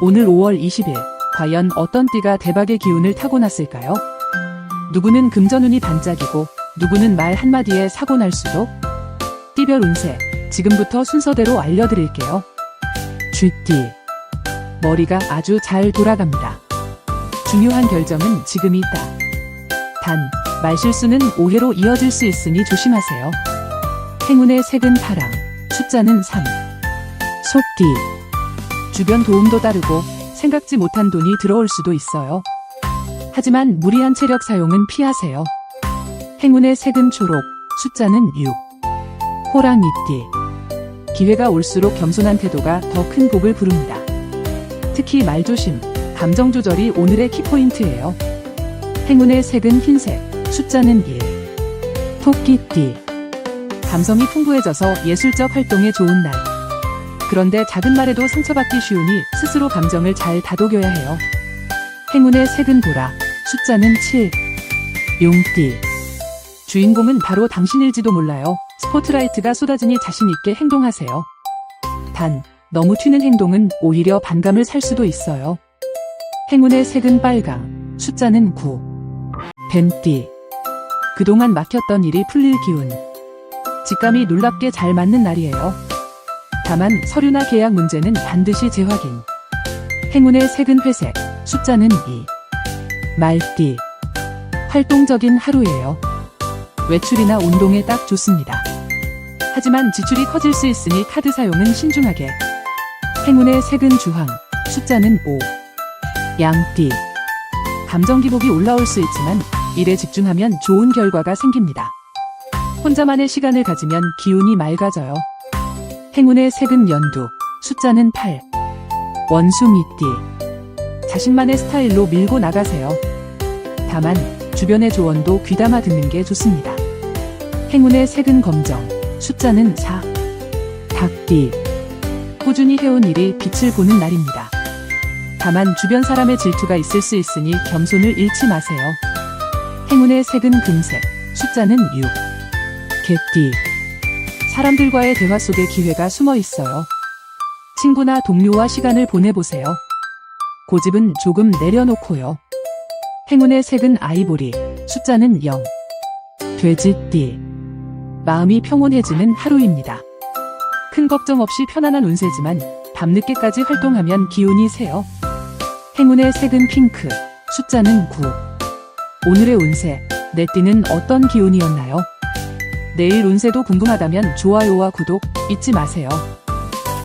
오늘 5월 20일, 과연 어떤 띠가 대박의 기운을 타고났을까요? 누구는 금전운이 반짝이고, 누구는 말 한마디에 사고 날 수도? 띠별 운세, 지금부터 순서대로 알려드릴게요. 쥐띠. 머리가 아주 잘 돌아갑니다. 중요한 결정은 지금이 있다. 단, 말실수는 오해로 이어질 수 있으니 조심하세요. 행운의 색은 파랑, 숫자는 3. 속띠. 주변 도움도 따르고 생각지 못한 돈이 들어올 수도 있어요. 하지만 무리한 체력 사용은 피하세요. 행운의 색은 초록, 숫자는 6. 호랑이띠. 기회가 올수록 겸손한 태도가 더 큰 복을 부릅니다. 특히 말조심, 감정 조절이 오늘의 키포인트예요. 행운의 색은 흰색, 숫자는 1. 토끼띠. 감성이 풍부해져서 예술적 활동에 좋은 날. 그런데 작은 말에도 상처받기 쉬우니 스스로 감정을 잘 다독여야 해요. 행운의 색은 보라, 숫자는 7. 용띠. 주인공은 바로 당신일지도 몰라요. 스포트라이트가 쏟아지니 자신있게 행동하세요. 단, 너무 튀는 행동은 오히려 반감을 살 수도 있어요. 행운의 색은 빨강, 숫자는 9. 뱀띠. 그동안 막혔던 일이 풀릴 기운. 직감이 놀랍게 잘 맞는 날이에요. 다만 서류나 계약 문제는 반드시 재확인. 행운의 색은 회색, 숫자는 2. 말띠. 활동적인 하루예요. 외출이나 운동에 딱 좋습니다. 하지만 지출이 커질 수 있으니 카드 사용은 신중하게. 행운의 색은 주황, 숫자는 5. 양띠. 감정 기복이 올라올 수 있지만 일에 집중하면 좋은 결과가 생깁니다. 혼자만의 시간을 가지면 기운이 맑아져요. 행운의 색은 연두, 숫자는 8. 원숭이띠. 자신만의 스타일로 밀고 나가세요. 다만 주변의 조언도 귀담아 듣는 게 좋습니다. 행운의 색은 검정, 숫자는 4. 닭띠. 꾸준히 해온 일이 빛을 보는 날입니다. 다만 주변 사람의 질투가 있을 수 있으니 겸손을 잃지 마세요. 행운의 색은 금색, 숫자는 6. 개띠. 사람들과의 대화 속에 기회가 숨어 있어요. 친구나 동료와 시간을 보내보세요. 고집은 조금 내려놓고요. 행운의 색은 아이보리, 숫자는 0. 돼지띠. 마음이 평온해지는 하루입니다. 큰 걱정 없이 편안한 운세지만 밤늦게까지 활동하면 기운이 세요. 행운의 색은 핑크, 숫자는 9. 오늘의 운세, 내 띠는 어떤 기운이었나요? 내일 운세도 궁금하다면 좋아요와 구독 잊지 마세요.